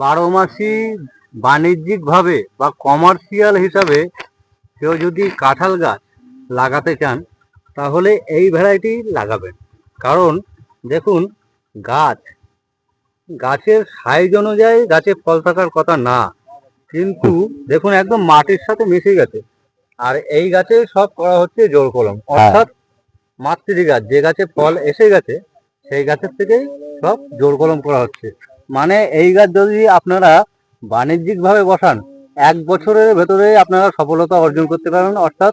বারো মাসি বাণিজ্যিক ভাবে বা কমার্শিয়াল হিসাবে কেউ যদি কাঁঠাল গাছ লাগাতে চান তাহলে এই ভ্যারাইটি লাগাবেন। কারণ দেখুন গাছ গাছের সাইজ অনুযায়ী গাছে ফল থাকার কথা না কিন্তু দেখুন একদম মাটির সাথে মিশে গেছে। আর এই গাছে সব করা হচ্ছে জোর কলম। অর্থাৎ মাতৃ গাছ যে গাছে ফল এসে গেছে সেই গাছের থেকেই সব জোর কলম করা হচ্ছে। মানে এই গাছ যদি আপনারা বাণিজ্যিক ভাবে বসান এক বছরের ভেতরে আপনারা সফলতা অর্জন করতে পারবেন। অর্থাৎ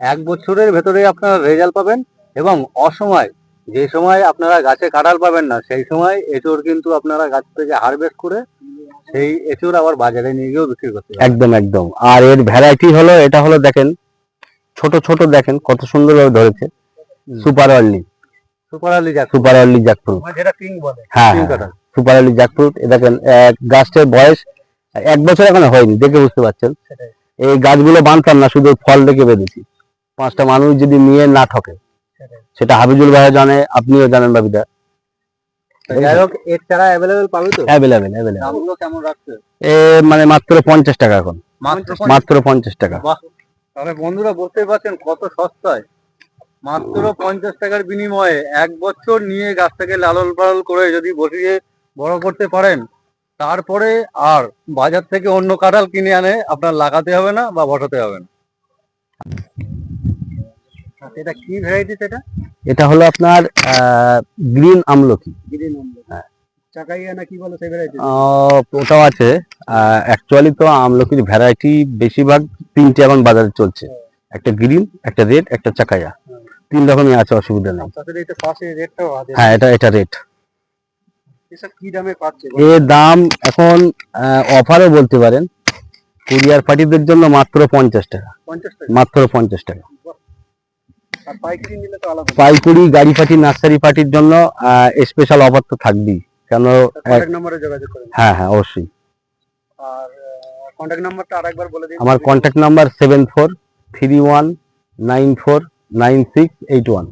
এক বছরের ভেতরে আপনারা রেজাল্ট পাবেন এবং অসময় যে সময় আপনারা গাছে কাঁঠাল পাবেন না সেই সময় এঁচড় কিন্তু আপনারা গাছ থেকে হারভেস্ট করে সেই এঁচড় আবার বাজারে নিয়ে গিয়েও বিক্রি করতে একদম একদম। আর এর ভ্যারাইটি হলো এটা হলো দেখেন ছোট ছোট দেখেন কত সুন্দরভাবে ধরেছে। Super early super early jack super early jackfruit যেটা কিং বলে হ্যাঁ। সুপার আর্লি জ্যাকফ্রুট এ দেখেন এক গাছটার বয়স এক বছর এখনও হয়নি দেখে বুঝতে পারছেন। এই গাছগুলো বানতাম না শুধু ফল দেখে বেঁধেছি। পাঁচটা মানুষ যদি নিয়ে না ঠকে সেটা হাবিজুল ভাইও জানে আপনিও জানেন বাবিদা। মানে মাত্র পঞ্চাশ টাকা এখন। মাত্র মাত্র পঞ্চাশ টাকা। তাহলে বন্ধুরা বুঝতেই পারছেন কত সস্তায়। মাত্র পঞ্চাশ টাকার বিনিময়ে এক বছর নিয়ে গাছটাকে লালন পালন করে যদি বসিয়ে বড় করতে পারেন তারপরে আর বাজার থেকে অন্য কাঁঠাল কিনে আনে আপনার লাগাতে হবে না বা বসাতে হবে না। আচ্ছা, এটা কি ভ্যারাইটি সেটা এটা? হলো আপনার গ্রিন আমলকি। গ্রিন হ্যাঁ। চাকাইয়া না কি বলে সেই ভ্যারাইটি ওটাও আছে। অ্যাকচুয়ালি তো আমলকির ভ্যারাইটি বেশিরভাগ তিনটে এখন বাজারে চলছে। একটা গ্রিন একটা রেড একটা চাকাইয়া। তিন রকমই আছে অসুবিধা নেই। এটা আছে হ্যাঁ এটা এটা রেট কি দামে পাচ্ছে এর দাম এখন অফারও বলতে পারেন কুরিয়ার পার্টিদের জন্য মাত্র পঞ্চাশ টাকা। মাত্র পঞ্চাশ টাকা। পাইকারি গাড়ি পার্টি নার্সারি পার্টির জন্য স্পেশাল অফার তো থাকবেই। কেন নম্বরে হ্যাঁ হ্যাঁ অবশ্যই। আর কন্ট্যাক্ট নাম্বারটা আরেকবার বলে দিন। আমার contact number seven four three one nine four nine six eight one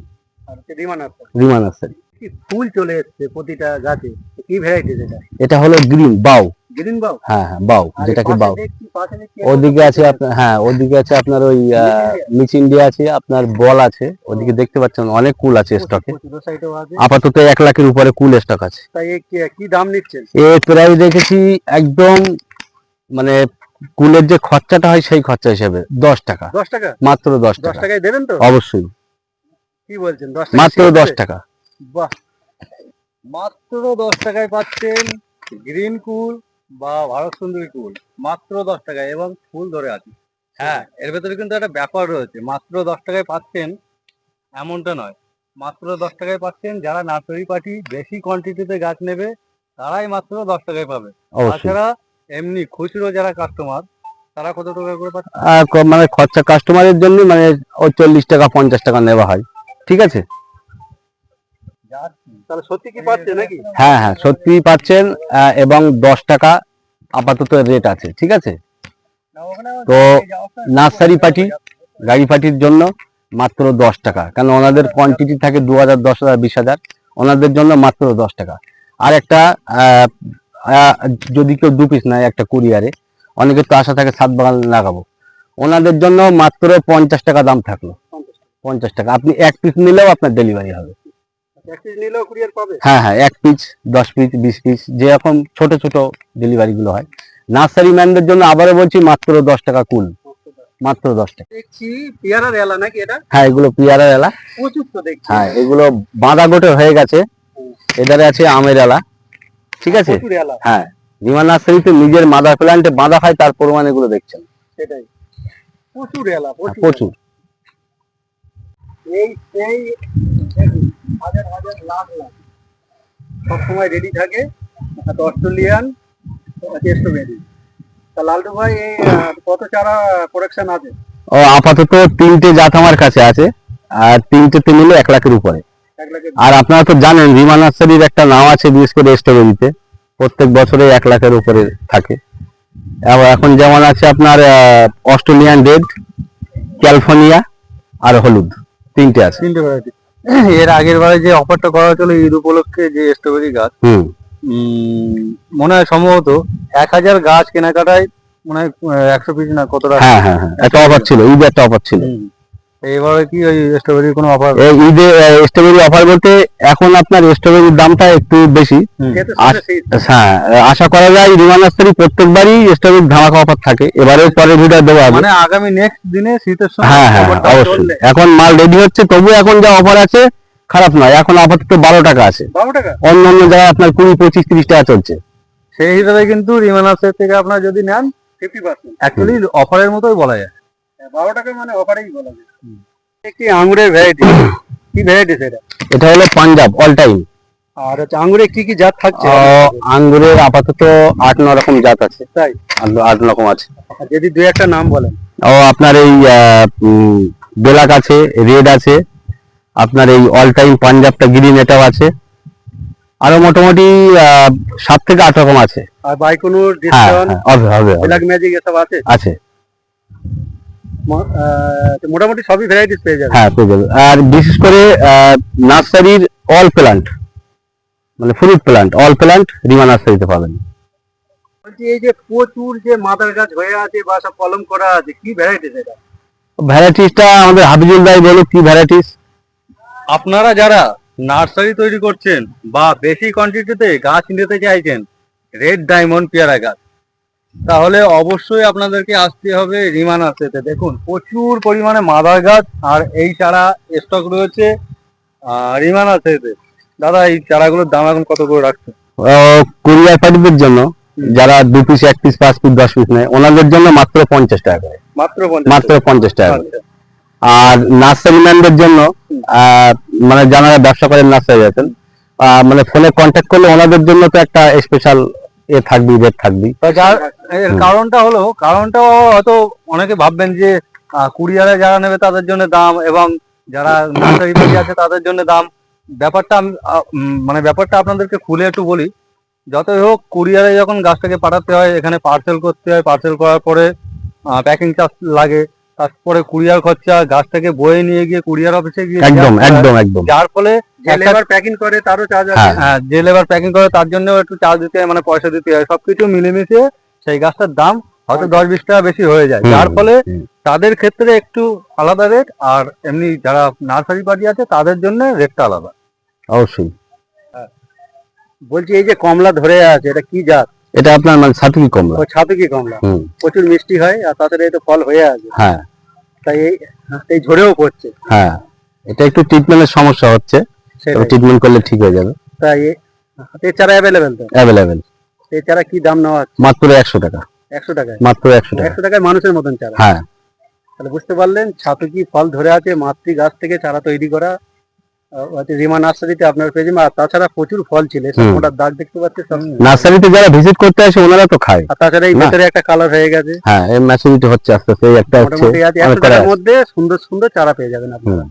Riman nursery কি ফুল চলে এসছে প্রতিটা গাছে? কি ভ্যারাইটি এটা এটা হলো গ্রিন বাউ। গ্রিন বাউ? হ্যাঁ হ্যাঁ বাউ যেটাকে বাউ। ওদিকে আছে আপনার হ্যাঁ ওদিকে আছে আপনার ওই মিচ ইন্ডিয়া আছে আপনার বল আছে ওদিকে দেখতে পাচ্ছেন অনেক কুল আছে স্টকে আপাতত এক লাখের উপরে কুল স্টক আছে। কি- দাম নিচ্ছেন? এর প্রায় দেখেছি একদম মানে কুলের যে খরচাটা হয় সেই খরচা হিসেবে দশ টাকা। দশ টাকা? মাত্র দশ দশ টাকা। টাকায় দেবেন তো? অবশ্যই। কি বলছেন মাত্র দশ টাকা। বাহ। মাত্র দশ টাকায় পাচ্ছেন গ্রিন কুল বা ভারত সুন্দরী কুল। মাত্র দশ টাকায় এবং ফুল ধরে আছে। হ্যাঁ এর ভেতরে কিন্তু একটা ব্যাপার রয়েছে। মাত্র দশ টাকায় পাচ্ছেন এমনটা নয়। মাত্র দশ টাকায় পাচ্ছেন যারা নার্সারি পার্টি বেশি কোয়ান্টিটিতে গাছ নেবে তারাই মাত্র দশ টাকায় পাবে। তাছাড়া এমনি খুচরো যারা কাস্টমার তারা কত টাকা করে পাচ্ছে? মানে খরচা কাস্টমারের জন্য মানে ওই চল্লিশ টাকা পঞ্চাশ টাকা নেওয়া হয়। ঠিক আছে? তাহলে সত্যি কি পাচ্ছে নাকি? হ্যাঁ হ্যাঁ সত্যি পাচ্ছেন এবং দশ টাকা আপাতত রেট আছে ঠিক আছে? তো নার্সারি পার্টি গাড়ি পার্টির জন্য মাত্র দশ টাকা কারণ ওনাদের কোয়ান্টিটি থাকে দু হাজার দশ হাজার বিশ হাজার ওনাদের জন্য মাত্র দশ টাকা। আর একটা যদি কেউ দু পিস নেয় একটা কুরিয়ারে অনেকে তো আশা থাকে সাত বাগান লাগাবো। ওনাদের জন্য মাত্র পঞ্চাশ টাকা দাম থাকল। পঞ্চাশ টাকা। আপনি এক পিস নিলেও আপনার ডেলিভারি হবে ট্যাক্সি নিলেও কুরিয়ার পাবে হ্যাঁ হ্যাঁ এক পিস দশ পিস বিশ পিস যেরকম ছোট ছোট ডেলিভারি গুলো হয়। নার্সারি ম্যানদের জন্য আবারও বলছি মাত্র দশ টাকা কুল। মাত্র দশ টাকা। পেয়ারার এলা নাকি এটা? হ্যাঁ এগুলো পিয়ারার এলা। হ্যাঁ এগুলো বাঁধা গোটে হয়ে গেছে। এধারে আছে আমের এলা। ঠিক আছে? হ্যাঁ রিমা নার্সারিতে নিজের মাদার প্ল্যান্টে বাঁধা হয় তার পরিমাণ এগুলো দেখছেন। সেটাই। প্রচুর এলা প্রচুর প্রচুর। এই হাজার হাজার লাখ লাখ। সবসময় রেডি থাকে একটা অস্ট্রেলিয়ান তা লালটু ভাই এই কত চারা প্রোডাকশন আছে? ও আপাতত তিনটে জাত আমার কাছে আছে আর তিনটেতে মিলে এক লাখের উপরে। আর আপনারা তো জানেন রিমা নার্সারির একটা নাম আছে বিশেষ করে স্ট্রবেরিতে প্রত্যেক বছরে এক লাখের উপরে থাকে। এখন যেমন আছে আপনার অস্ট্রেলিয়ান রেড ক্যালিফোর্নিয়া আর হলুদ। তিনটে আছে। তিনটে ভ্যারাইটি এর আগের বারে যে অফারটা করা হয়েছিল ঈদ উপলক্ষে যে স্ট্রবেরি গাছ উম, মনে হয় সম্ভবত এক হাজার গাছ কেনাকাটায় মনে হয় একশো পিস না কত টাকা হ্যাঁ হ্যাঁ হ্যাঁ। একটা অফার ছিল ঈদে একটা অফার ছিল। এবারে কি ওই স্ট্রবেরির কোনো অফার ঈদে স্ট্রবেরি অফার বলতে এখন আপনার স্ট্রবেরির দামটা একটু বেশি। হ্যাঁ আশা করা যায় রিমান প্রত্যেকবারই স্ট্রবেরির ধামাকা অফার থাকে। এবারেও পরের ভিডিও দেওয়া হবে মানে আগামী নেক্সট দিনে শীতের সময় হ্যাঁ হ্যাঁ অবশ্যই। এখন মাল রেডি হচ্ছে তবু এখন যা অফার আছে খারাপ নয়। এখন আপাতত বারো টাকা আছে। বারো টাকা? অন্য অন্য জায়গায় আপনার কুড়ি পঁচিশ তিরিশ টাকা চলছে। সেই হিসাবে কিন্তু রিমানাসের থেকে আপনার যদি নেন ফিফটি পার্সেন্ট অ্যাকচুয়ালি অফারের মতোই বলা যায়। বারো টাকা মানে অফারেই বলা যায়। একটি আঙ্গুরের ভ্যারাইটি কি ভ্যারাইটি সেটা? এটা হলো পাঞ্জাব অল টাইম আর হচ্ছে আঙ্গুরে কি কি জাত থাকছে? আঙ্গুরের আপাতত আট ন রকম জাত আছে। তাই? আট- রকম আছে। যদি দুই একটা নাম বলেন। ও আপনার এই আহ, উম, বেলাক আছে রেড আছে। আপনার এই অল টাইম পাঞ্জাবটা গ্রিন এটাও আছে। আরও মোটামুটি আহ, সাত থেকে আট রকম আছে। আর বাইকুনুর হ্যাঁ হ্যাঁ, হবে হবে হবে। ব্ল্যাক ম্যাজিক এসব আছে? আছে। মোটামুটি সবই ভ্যারাইটিস পেয়ে যাবে। হ্যাঁ পেয়ে যাবে। আর বিশেষ করে নার্সারির অল প্লান্ট মানে fruit plant all plant Rima নার্সারিতে পাবেন। বলছি এই যে প্রচুর যে মাদার গাছ হয়ে আছে বা সব কলম করা আছে কি ভ্যারাইটিস এটা? ভ্যারাইটিসটা আমাদের হাবিজুল ভাই বলো কি ভ্যারাইটিস আপনারা যারা নার্সারি তৈরি করছেন বা বেশি কোয়ান্টিটিতে গাছ নিতে চাইছেন রেড ডায়মন্ড পেয়ারা গাছ। তাহলে অবশ্যই আপনাদেরকে আসতে হবে রিমা নার্সারিতে দেখুন প্রচুর পরিমাণে মাদার গাছ আর এই চারা স্টক রয়েছে আহ, রিমা নার্সারিতে দাদা এই চারাগুলোর দাম এখন কত করে রাখছে কুরিয়ার পার্টিদের জন্য যারা দু পিস এক পিস পাঁচ পিস দশ পিস নেয় ওনাদের জন্য মাত্র পঞ্চাশ টাকা করে। মাত্র মাত্র পঞ্চাশ টাকা করে। আচ্ছা। আর নার্সারি ম্যানদের জন্য আহ, মানে যারা ব্যবসা করেন নার্সারি আছেন মানে ফোনে কন্ট্যাক্ট করলে ওনাদের জন্য তো একটা স্পেশাল এ থাকবি রেট থাকবি। যার এর কারণটা হলো কারণটা হয়তো অনেকে ভাববেন যে কুরিয়ারে যারা নেবে তাদের জন্য দাম এবং যারা নার্সারি থেকে আছে তাদের জন্য দাম। ব্যাপারটা মানে ব্যাপারটা আপনাদেরকে খুলে একটু বলি। যতই হোক কুরিয়ারে যখন গাছটাকে পাঠাতে হয় এখানে পার্সেল করতে হয় পার্সেল করার পরে প্যাকিং চার্জ লাগে। তারপরে কুরিয়ার খরচা গাছটাকে বয়ে নিয়ে গিয়ে কুরিয়ার অফিসে গিয়ে একদম একদম একদম। যার ফলে যে লেবার প্যাকিং করে তারও চার্জ আছে। হ্যাঁ। হ্যাঁ যে লেবার প্যাকিং করে তার জন্য একটু চার্জ দিতে হয় মানে পয়সা দিতে হয়। সবকিছু মিলেমিশে সেই গাছটার দাম হয়তো দশ বিশ টাকা বেশি হয়ে যায়। যার ফলে তাদের ক্ষেত্রে একটু আলাদা রেট আর এমনি যারা নার্সারি পার্টি আছে তাদের জন্য রেটটা আলাদা। অবশ্যই। বলছি এই যে কমলা ধরে আছে এটা কি জাত? এটা আপনার মানে সাতুকি কমলা। ও ছাতু কি কমলা। হুম। প্রচুর মিষ্টি হয় আর তাছাড়া এই তো ফল হয়ে আছে। হ্যাঁ। তাই এই এই ঝরেও পড়ছে। হ্যাঁ। এটা একটু ট্রিটমেন্টের সমস্যা হচ্ছে। ট্রিটমেন্ট করলে ঠিক হয়ে যাবে। তাই এই চারা অ্যাভেলেবেল তো? অ্যাভেলেবেল এই চারা কি দাম নেওয়া মাত্র একশো টাকা। একশো টাকায়? মাত্র একশো টাকা। একশো টাকায় মানুষের মতন চারা। হ্যাঁ। তাহলে বুঝতে পারলেন ছাতু কি ফল ধরে আছে মাতৃ গাছ থেকে চারা তৈরি করা। রিমা নার্সারিতে আপনার পেয়ে আর তাছাড়া প্রচুর ফল ছিল দাগ দেখতে পাচ্ছেন নার্সারিতে যারা ভিজিট করতে আসে ওনারা তো খায়। আর তাছাড়া এই না। একটা কালার হয়ে গেছে। হ্যাঁ ম্যাচুরিটি হচ্ছে আস্তে আস্তে একটা হচ্ছে। মধ্যে সুন্দর সুন্দর চারা পেয়ে যাবেন আপনারা।